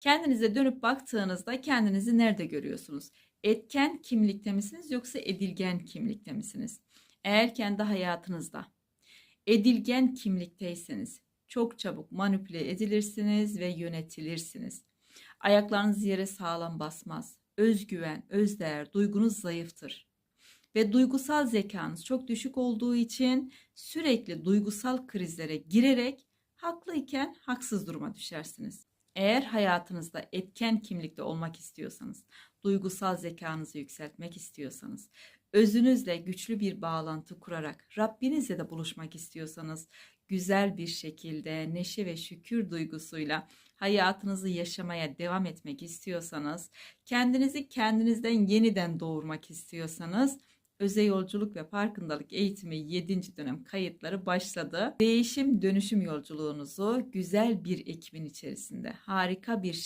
Kendinize dönüp baktığınızda kendinizi nerede görüyorsunuz? Etken kimlikte misiniz yoksa edilgen kimlikte misiniz? Eğer kendi hayatınızda edilgen kimlikteyseniz çok çabuk manipüle edilirsiniz ve yönetilirsiniz. Ayaklarınız yere sağlam basmaz. Özgüven, özdeğer, duygunuz zayıftır. Ve duygusal zekanız çok düşük olduğu için sürekli duygusal krizlere girerek haklıyken haksız duruma düşersiniz. Eğer hayatınızda etken kimlikte olmak istiyorsanız, duygusal zekanızı yükseltmek istiyorsanız, özünüzle güçlü bir bağlantı kurarak Rabbinizle de buluşmak istiyorsanız, güzel bir şekilde neşe ve şükür duygusuyla hayatınızı yaşamaya devam etmek istiyorsanız, kendinizi kendinizden yeniden doğurmak istiyorsanız, Öze Yolculuk ve Farkındalık Eğitimi 7. dönem kayıtları başladı. Değişim dönüşüm yolculuğunuzu güzel bir ekibin içerisinde harika bir şekilde